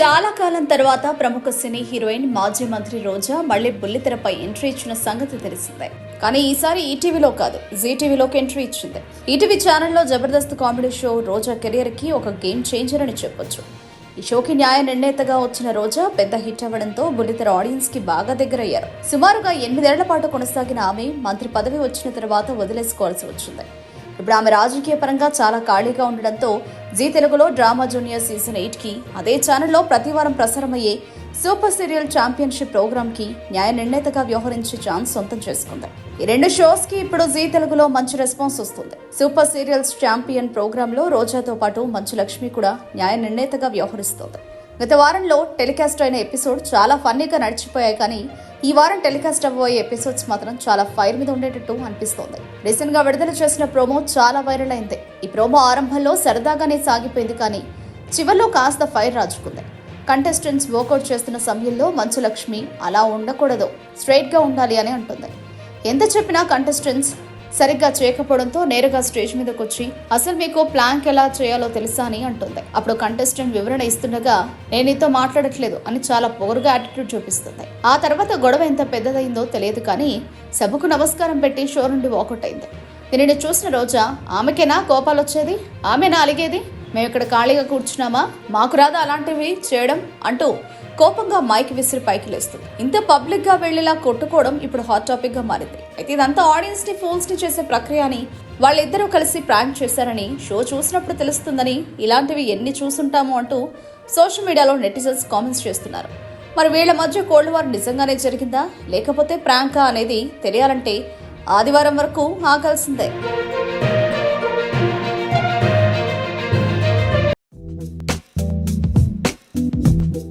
చాలా కాలం తర్వాత ప్రముఖ సినీ హీరోయిన్ మాజీ మంత్రి రోజా మళ్ళీ బుల్లితెరపై ఎంట్రీ ఇచ్చిన సంగతి తెలిసిందే. కానీ ఈసారి ఈటీవీలో కాదు జీటీవీలోకి ఎంట్రీ ఇచ్చింది. ఈటీవీ ఛానల్లో జబర్దస్త్ కామెడీ షో రోజా కెరియర్కి ఒక గేమ్ చేంజర్ అని చెప్పొచ్చు. ఈ షోకి న్యాయ నిర్ణేతగా వచ్చిన రోజా పెద్ద హిట్ అవ్వడంతో బుల్లితెర ఆడియన్స్కి బాగా దగ్గరయ్యారు. సుమారుగా ఎనిమిదేళ్ళ పాటు కొనసాగిన ఆమె మంత్రి పదవి వచ్చిన తర్వాత వదిలేసుకోవాల్సి వచ్చింది. ఇప్పుడు ఆమె రాజకీయ పరంగా చాలా ఖాళీగా ఉండడంతో జీ తెలుగులో డ్రామా జూనియర్ సీజన్ ఎయిట్కి అదే ఛానల్లో ప్రతివారం ప్రసారమయ్యే సూపర్ సీరియల్ ఛాంపియన్షిప్ ప్రోగ్రామ్కి న్యాయ నిర్ణేతగా వ్యవహరించే ఛాన్స్ సొంతం చేసుకుంది. ఈ రెండు షోస్కి ఇప్పుడు జీ తెలుగులో మంచి రెస్పాన్స్ వస్తుంది. సూపర్ సీరియల్స్ ఛాంపియన్ ప్రోగ్రామ్లో రోజాతో పాటు మంచు లక్ష్మి కూడా న్యాయ నిర్ణేతగా వ్యవహరిస్తోంది. గత వారంలో టెలికాస్ట్ అయిన ఎపిసోడ్ చాలా ఫన్నీగా నడిచిపోయాయి కానీ ఈ వారం టెలికాస్ట్ అవ్వబోయే ఎపిసోడ్స్ మాత్రం చాలా ఫైర్ మీద ఉండేటట్టు అనిపిస్తోంది. రీసెంట్గా విడుదల చేసిన ప్రోమో చాలా వైరల్ అయింది. ఈ ప్రోమో ఆరంభంలో సరదాగానే సాగిపోయింది కానీ చివరిలో కాస్త ఫైర్ రాజుకుంది. కంటెస్టెంట్స్ వర్కౌట్ చేస్తున్న సమయంలో మంచు లక్ష్మి అలా ఉండకూడదు స్ట్రైట్గా ఉండాలి అని అంటుంది. ఎంత చెప్పినా కంటెస్టెంట్స్ సరిగ్గా చేయకపోవడంతో నేరుగా స్టేజ్ మీదకి వచ్చి అసలు మీకు ప్లాంక్ ఎలా చేయాలో తెలుసా అని అంటుంది. అప్పుడు కంటెస్టెంట్ వివరణ ఇస్తుండగా నేను నీతో మాట్లాడట్లేదు అని చాలా పొగరుగా యాటిట్యూడ్ చూపిస్తుంది. ఆ తర్వాత గొడవ ఎంత పెద్దదైందో తెలియదు కానీ సభకు నమస్కారం పెట్టి షో నుండి వాకౌట్ అయింది. దీనిని చూసిన రోజా ఆమెకేనా కోపాలు వచ్చేది ఆమెనా అలిగేది? మేము ఇక్కడ ఖాళీగా కూర్చున్నామా? మాకు రాదా అలాంటివి చేయడం అంటూ కోపంగా మైక్ విసిరి పైకి లేస్తుంది. ఇంత పబ్లిక్గా కొట్టుకోవడం ఇప్పుడు హాట్ టాపిక్గా మారింది. అయితే ఇదంతా ఆడియన్స్ని ఫోన్స్ని చేసే ప్రక్రియ అని వాళ్ళిద్దరూ కలిసి ప్రాంక్ చేశారని షో చూసినప్పుడు తెలుస్తుందని ఇలాంటివి ఎన్ని చూసుంటాము అంటూ సోషల్ మీడియాలో నెటిజన్స్ కామెంట్స్ చేస్తున్నారు. మరి వీళ్ళ మధ్య కోల్డ్ వార్ నిజంగానే జరిగిందా? లేకపోతే ప్రాంకా అనేది తెలియాలంటే ఆదివారం వరకు ఆగాల్సిందే.